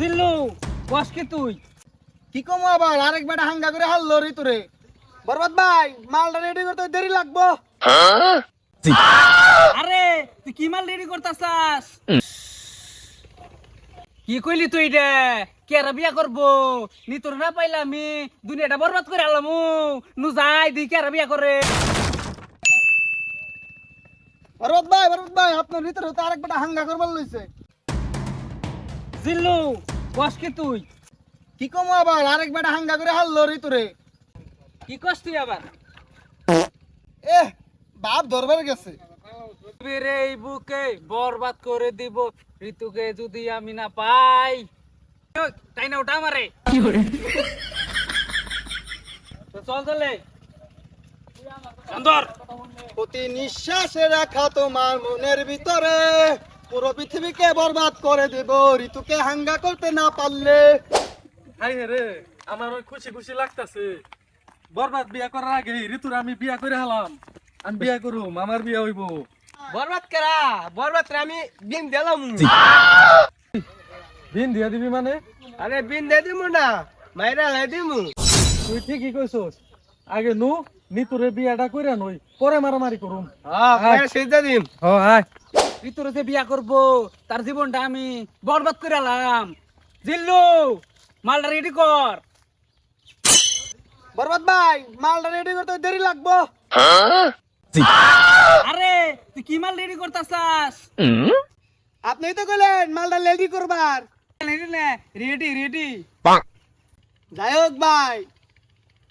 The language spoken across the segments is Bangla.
জিল্লু বস কি তুই? কি কম আবার? আরেক বেটা হাঙ্গা করে হারলো রে তোরে। বরবাদ ভাই মালটা রেডি করতে দেরি লাগবো। আরে তুই কি মাল রেডি করতাছাস? কি কইলি তুই রে? কেরা বিয়া করব? নি তোর না পাইলা আমি দুনিয়াটা বরবাদ করে আলাম নু যাই দি কেরা বিয়া করে। বরবাদ ভাই বরবাদ ভাই আপনার ভিতরে তো আরেক বেটা হাঙ্গা করবার লইছে। জিল্লু বস কি তুই? কি কম আবার? আরেক বেটা হাঙ্গা করে হারলো রে তোরে। কি কস তুই আবার? এ বাপ দরবার গেছে। রে এই বুকে বরবাদ করে দিব ঋতুকে যদি আমি না পাই। তাই না ওটা আমারে? তো চল চলে সুন্দর প্রতি নিঃশ্বাসে রাখা তোমার মনের ভিতরে। পুরো পৃথিবীকে বরবাদ করে দেব ঋতুকে হাঙ্গা করতে না পারলে। হাই রে আমার ওই খুশি খুশি লাগতাছে। বরবাদ বিয়া করার আগে ঋতুর আমি বিয়া করে হলাম। আমি বিয়া করুম আমার বিয়া হইব। বরবাদ করা? বরবাদ আমি বিন দিলাম দিন দিয়া দিবি মানে? আরে বিন দিয়ে দিমু না মাইরা লাই দিমু। তুই ঠিকই কইছস। আগে নু নিতুরে বিয়াটা কইরা নই পরে মারামারি করুম। হ্যাঁ মাইরা সেজা দিম। ও যে বিয়া করব তার জীবনটা আমি বরবাদ করে আলাম জিল্লু মালটা রেডি কর। বরবাদ ভাই মালটা রেডি করতে দেরি লাগবো। আরে তুই কি মাল রেডি করতাছাস? আপনি তো কইলেন মালটা রেডি করবার। রেডি রেডি রেডি যাই হোক ভাই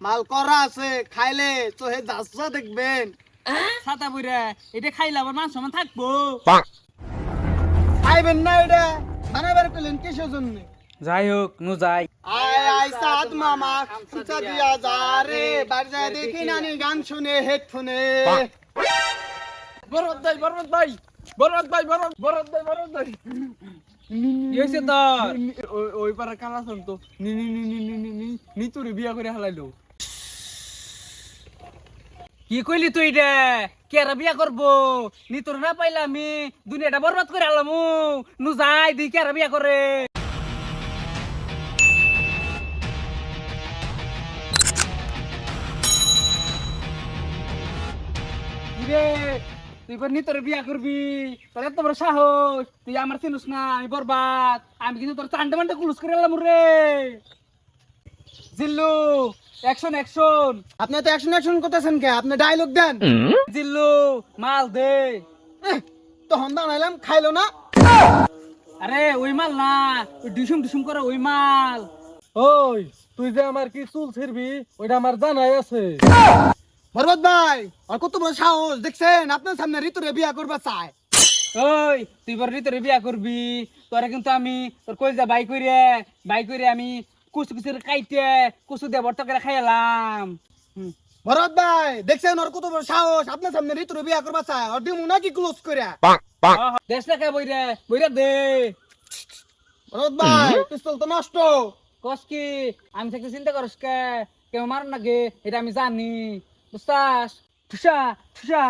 মাল করা আছে খাইলে চোহে যাচ্ছা দেখবেন। ছাতা এটা থাকব না এটা বানাবার কিসের জন্য যাই হোক নু যাই আয় আয় মামা সুচা দিয়া যা রে বাড়ি যায় দেখি নানি গান শুনে হেডফোনে বরদ ভাই বরদ ভাই বরদ ভাই বরদ ভাই বরদ ভাই ইয়েছে তো ওই পারা কালাসন তো নি নি নি নি নি নি নি বিয়া করে হালাইলো কি কইলি তুই রে? কেরা বিয়া করব? নি তোর না পাইলে আমি? দুনিয়াটা বরবাদ করে আলাম নু যাই দি কেরা বিয়া করে। তুই এবার নি তোর বিয়া করবি? তোর এত বড় সাহস। তুই আমার চিনুস না, আমি বরবাদ। আমি কিন্তু তোর চান্ডে মান্ডে কুলুস করে এলাম রে। জিল্লু অ্যাকশন অ্যাকশন আপনি তো অ্যাকশন অ্যাকশন করতেছেন কে? আপনি ডায়লগ দেন। জিল্লু মাল দে। এহ, তখন দাঁড়াইলাম খাইলো না। আরে ওই মাল না। ওই ডিসুম ডিসুম করে ওই মাল। ওই তুই যে আমার কি চুল ছিড়বি ওইটা আমার জানাই আছে। বরবাদ ভাই আর কত বড় সাহস দেখছেন? আপনার সামনে ঋতুরে বিয়া করবা চায়। ওই তুই বড় তোর বিয়া করবি। তোরে কিন্তু আমি তোর কইজা বাই কইরে বাই কইরে আমি কুচু কুচু কাইতে কুচু দিয়ে বর্ত করে খাইলাম। ভরত ভাই দেখছেন ওর কত বড় সাহস? আপনার সামনে ঋতুরে বিয়া করবা চায় আর দিমু নাকি ক্লোজ করে দেশ টাকা বইরে বইরে দে। ভরত ভাই পিস্তল তো নষ্ট। কস কি আমি থাকতে চিন্তা করস কে? কেউ মারুন নাকি এটা আমি জানি। বুঝতাস ঠুসা ঠুসা।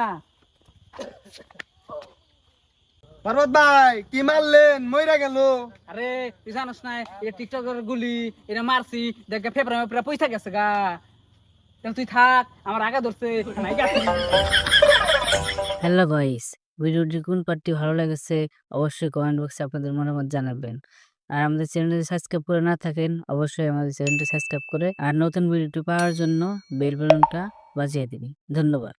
ভরত ভাই কি মারলেন? মইরা গেল। আরে তুই জানোস না এটা টিকটকের গুলি এটা মারছি দেখ ফেফড়া মেফড়া পয়সা গেছে গা। তাহলে তুই থাক আমার আগা ধরছে হ্যালো গাইস ভিডিওটি কোন পার্টি ভালো লেগেছে অবশ্যই কমেন্ট বক্সে আপনাদের মতামত জানাবেন। আর আমাদের চ্যানেলটি সাবস্ক্রাইব করে না থাকেন অবশ্যই আমাদের চ্যানেলটি সাবস্ক্রাইব করে আর নতুন ভিডিওটি পাওয়ার জন্য বেল বাটনটা বাজিয়ে দিন ধন্যবাদ।